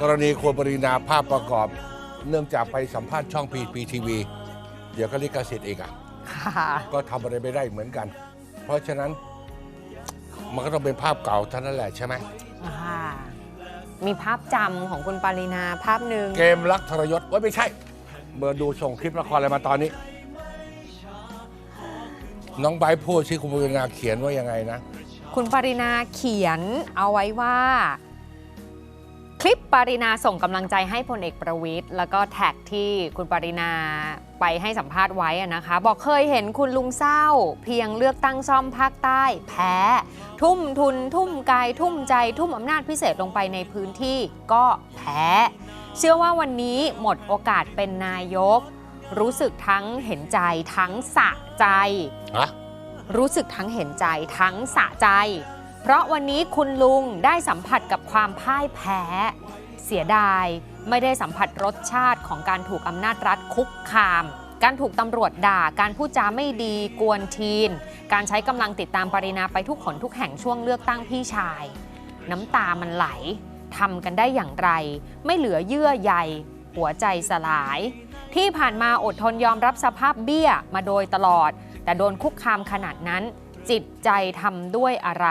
กรณีควรปรินาภาพประกอบ เนื่องจากไปสัมภาษณ์ช่องพีพีทีวีเดี๋ยวก็ลิขสิทธิ์อีกอะ ค่ะ ก็ทำอะไรไม่ได้เหมือนกัน เพราะฉะนั้นมันก็ต้องเป็นภาพเก่าเท่านั้นแหละใช่ไหมค่ะมีภาพจำของคุณปารินาภาพหนึ่งเกมรักทรยศว่าไม่ใช่เบอร์ดูส่งคลิปละครอะไรมาตอนนี้ น้องไบร์ทพูดชื่อคุณปรินาเขียนว่ายังไงนะ คุณปารินาเขียนเอาไว้ว่า คลิปปารินาส่งกำลังใจให้พลเอกประวิทย์แล้วก็แท็กที่คุณปารินาไปให้สัมภาษณ์ไว้อะนะคะ บอกเคยเห็นคุณลุงเศร้า เพียงเลือกตั้งซ่อมภาคใต้ แพ้ ทุ่มทุน ทุ่มกาย ทุ่มใจ ทุ่มอำนาจพิเศษลงไปในพื้นที่ก็แพ้ เชื่อว่าวันนี้หมดโอกาสเป็นนายก รู้สึกทั้งเห็นใจทั้งสะใจฮะรู้สึกทั้งเห็นใจทั้งสะใจ เพราะวันนี้คุณลุงได้สัมผัสกับความพ่ายแพ้ เสียดายไม่ได้สัมผัสรสชาติของการถูกอำนาจรัฐคุกคาม การถูกตำรวจด่า การพูดจาไม่ดีกวนทีน การใช้กำลังติดตามปรินาไปทุกขนทุกแห่งช่วงเลือกตั้งพี่ชาย น้ำตามันไหลทำกันได้อย่างไร ไม่เหลือเยื่อใยหัวใจสลาย ที่ผ่านมาอดทนยอมรับสภาพเบี้ยมาโดยตลอด แต่โดนคุกคามขนาดนั้น จิตใจทำด้วยอะไร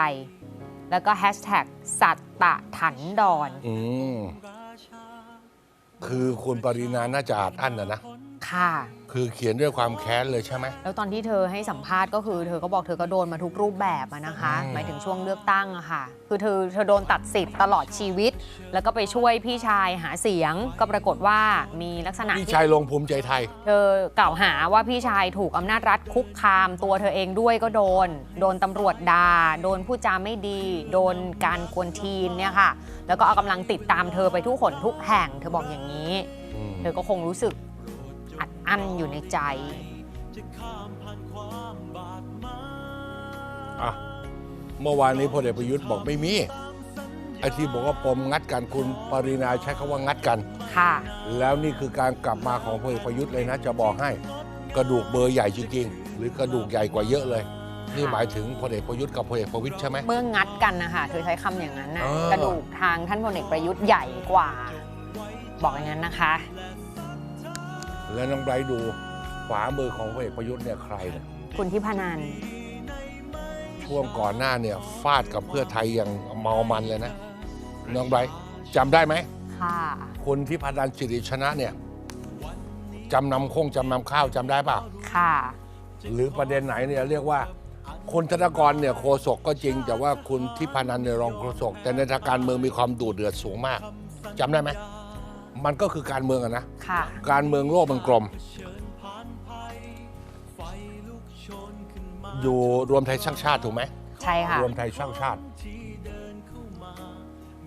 แล้วก็แฮชแท็กสัตตะถันดอน อืมคือคุณปรินาน่าจะอาจอั้นนะนะ ค่ะ คือเขียนด้วยความแค้นเลยใช่ไหม แล้วตอนที่เธอให้สัมภาษณ์ก็คือเธอก็บอกเธอก็โดนมาทุกรูปแบบอะนะคะ อืม หมายถึงช่วงเลือกตั้งอะค่ะ คือเธอเธอโดนตัดสิทธิ์ตลอดชีวิต แล้วก็ไปช่วยพี่ชายหาเสียง ก็ปรากฏว่ามีลักษณะพี่ที่ ชายลงภูมิใจไทย เธอกล่าวหาว่าพี่ชายถูกอำนาจรัฐคุกคาม ตัวเธอเองด้วยก็โดน โดนตำรวจด่าโดนพูดจาไม่ดี โดนการกวนทีนเนี่ยค่ะ แล้วก็เอากำลังติดตามเธอไปทุกขนทุกแห่ง เธอบอกอย่างนี้อืมเธอก็คงรู้สึก อัดอั้นอยู่ในใจอะเมื่อวานนี้พลเอกประยุทธ์บอกไม่มีไอ้ที่บอกว่าปมงัดกันคุณปรินาใช้คำว่างัดกัน ค่ะ แล้วนี่คือการกลับมาของพลเอกประยุทธ์เลยนะ จะบอกให้กระดูกเบอร์ใหญ่จริงๆ หรือกระดูกใหญ่กว่าเยอะเลย นี่หมายถึงพลเอกประยุทธ์กับพลเอกประวิตยใช่ไหม เมื่องัดกันนะคะเธอใช้คำอย่างนั้นนะเออ กระดูกทางท่านพลเอกประยุทธ์ใหญ่กว่า บอกอย่างนั้นนะคะ แล้วน้องไบรท์ดูขวามือของพลเอกประยุทธ์เนี่ยใครเนี่ยคุณทิพนันช่วงก่อนหน้าเนี่ยฟาดกับเพื่อไทยอย่างเมามันเลยนะ น้องไบรท์จำได้ไหมค่ะคุณที่พันธ์สิริชนะเนี่ยจำนำคงจำนำข้าวจำได้เปล่าค่ะ หรือประเด็นไหนเนี่ยเรียกว่าคุณธนกรเนี่ยโคศกก็จริง แต่ว่าคุณทิพานันเนี่ยรองโฆษกแต่ในทางการเมืองมีความดูเดือดสูงมากจำได้ไหม มันก็คือการเมืองอะนะ ค่ะ การเมืองโลกมันกลม อยู่รวมไทยสร้างชาติถูกไหม ใช่ค่ะ รวมไทยสร้างชาติ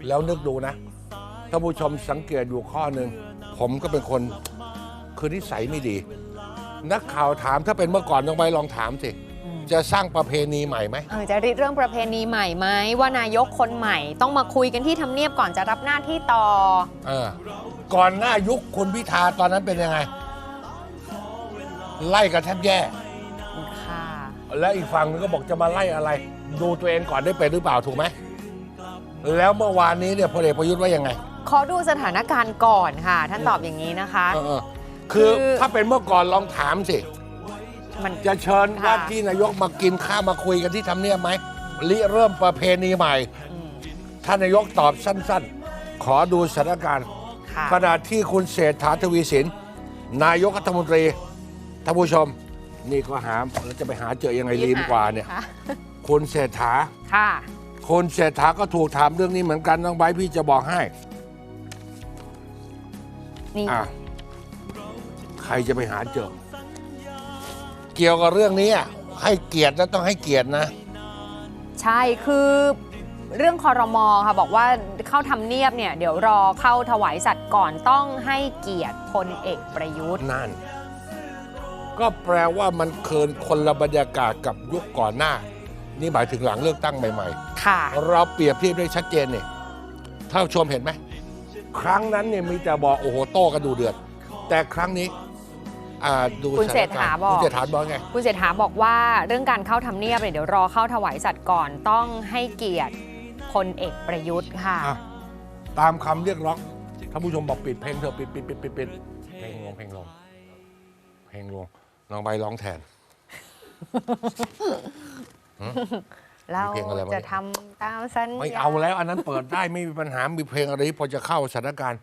แล้วนึกดูนะท่านผู้ชมสังเกตอยู่ข้อหนึ่ง ผมก็เป็นคนคือนิสัยไม่ดี นักข่าวถามถ้าเป็นเมื่อก่อนต้องไปลองถามสิอืมจะสร้างประเพณีใหม่ไหม เออจะริเรื่องประเพณีใหม่ไหมว่านายกคนใหม่ ต้องมาคุยกันที่ทำเนียบก่อนจะรับหน้าที่ต่อ เออ ก่อนหน้ายุคคุณพิธาตอนนั้นเป็นยังไง ไล่กันแทบแย่ ค่ะ แล้วอีกฝั่งนึงก็บอกจะมาไล่อะไร ดูตัวเองก่อนได้เป็นหรือเปล่าถูกไหม แล้วเมื่อวานนี้เนี่ยพลเอกประยุทธ์ว่ายังไง ขอดูสถานการณ์ก่อนค่ะ ท่านตอบอย่างนี้นะคะ เออเออคือคือ ถ้าเป็นเมื่อก่อนลองถามสิ มัน จะเชิญค่ะ ว่าที่นายกมากินข้าวมาคุยกันที่ทำเนียบไหมริเริ่มประเพณีใหม่ อืมท่านนายกตอบสั้นๆ ขอดูสถานการณ์ ค่ะ ขณะที่คุณเศรษฐาทวีสิน นายกรัฐมนตรีท่านผู้ชม นี่ก็หาแล้วจะไปหาเจอยังไงลีมกว่าเนี่ยค่ะคุณเศรษฐาค่ะ คุณเศรษฐาก็ถูกถามเรื่องนี้เหมือนกันน้องไบร์ทพี่จะบอกให้ นี่ อะใครจะไปหาเจอ เกี่ยวกับเรื่องนี้อะให้เกียรตินะต้องให้เกียรตินะ ใช่คือ เรื่องคอรมอค่ะบอกว่าเข้าทำเนียบเนี่ยเดี๋ยวรอเข้าถวายสัตว์ก่อนต้องให้เกียรติพลเอกประยุทธ์นั่น ก็แปลว่ามันเคินคนละบรรยากาศกับยุคก่อนหน้า นี่หมายถึงหลังเลือกตั้งใหม่ ค่ะ ๆ เราเปรียบเทียบได้ชัดเจนเนี่ยท่านผู้ชมเห็นไหม ครั้งนั้นเนี่ยมีแต่บอกโอ้โหโต้กันดูเดือด แต่ครั้งนี้อ่าดูคุณเศรษฐาบอก คุณเศรษฐาบอกไง คุณเศรษฐาบอกว่าเรื่องการเข้าทำเนียบเนี่ยเดี๋ยวรอเข้าถวายสัตว์ก่อนต้องให้เกียรติ พลเอกประยุทธ์ค่ะ อะตามคำเรียกร้องท่านผู้ชมบอกปิดเพลงเถอะปิดปิดปิดปิดปิดเพลงลงเพลงลงเพลงลงน้องใบร้องแทน เรามีเพลงอะไรบ้างจะทำตามสัญญา ไม่เอาแล้ว อันนั้นเปิดได้ไม่มีปัญหามีเพลงอะไรที่พอจะเข้าสถานการณ์